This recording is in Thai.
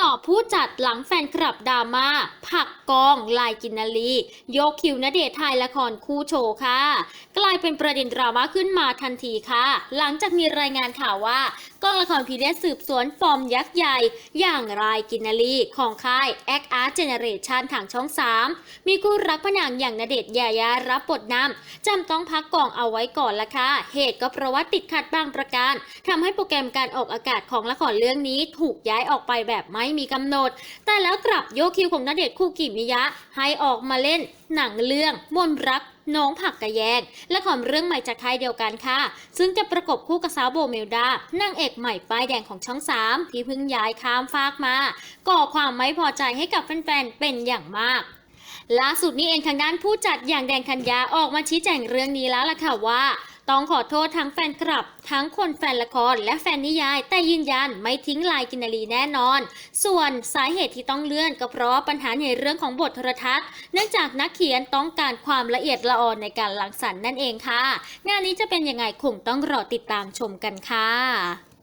ต่อผู้จัดหลังแฟนคลับดราม่าผักกองลายกินนาลียกคิวณเดชน์ถ่ายละครคู่โชว์ค่ะ กลายเป็นประเด็นดราม่าขึ้นมาทันทีค่ะ หลังจากมีรายงานข่าวว่ากองละครพีเรียดสืบสวนฟอร์มยักษ์ใหญ่ อย่างรายกินนาลีของค่าย แอคอาร์ตเจเนเรชันทางช่อง 3 มีคู่รักผนังอย่างณเดชน์ยายารับบทนำจำต้องพักกองเอาไว้ก่อนละค่ะ เหตุก็เพราะว่าติดขัดบางประการทำให้โปรแกรมการออกอากาศของละครเรื่องนี้ถูกย้ายออกไปแบบไม่มีกำหนด แต่แล้วกลับโยกคิวของณเดชน์คูกิมิยะ ให้ออกมาเล่นหนังเรื่องมนรัก น้องผักกะแยงละครเรื่องใหม่จากค่ายเดียวกันค่ะ ซึ่งจะประกบคู่กับสาวโบเมลดานางเอกใหม่ป้ายแดงของช่อง 3 ที่เพิ่งย้ายข้ามฟากมา ก่อความไม่พอใจให้กับแฟนๆเป็นอย่างมากล่าสุดนี้เองทางด้านผู้จัดอย่างแดงคัญญาออกมาชี้แจงเรื่องนี้แล้วล่ะค่ะว่า ต้องขอโทษทั้งแฟนคลับ ทั้งคนแฟนละครและแฟนนิยาย แต่ยืนยันไม่ทิ้งลายกินารีแน่นอน ส่วนสาเหตุที่ต้องเลื่อนก็เพราะปัญหาในเรื่องของบทโทรทัศน์ เนื่องจากนักเขียนต้องการความละเอียดละออนในการหลังสรรค์นั่นเองค่ะ งานนี้จะเป็นยังไงคงต้องรอติดตามชมกันค่ะ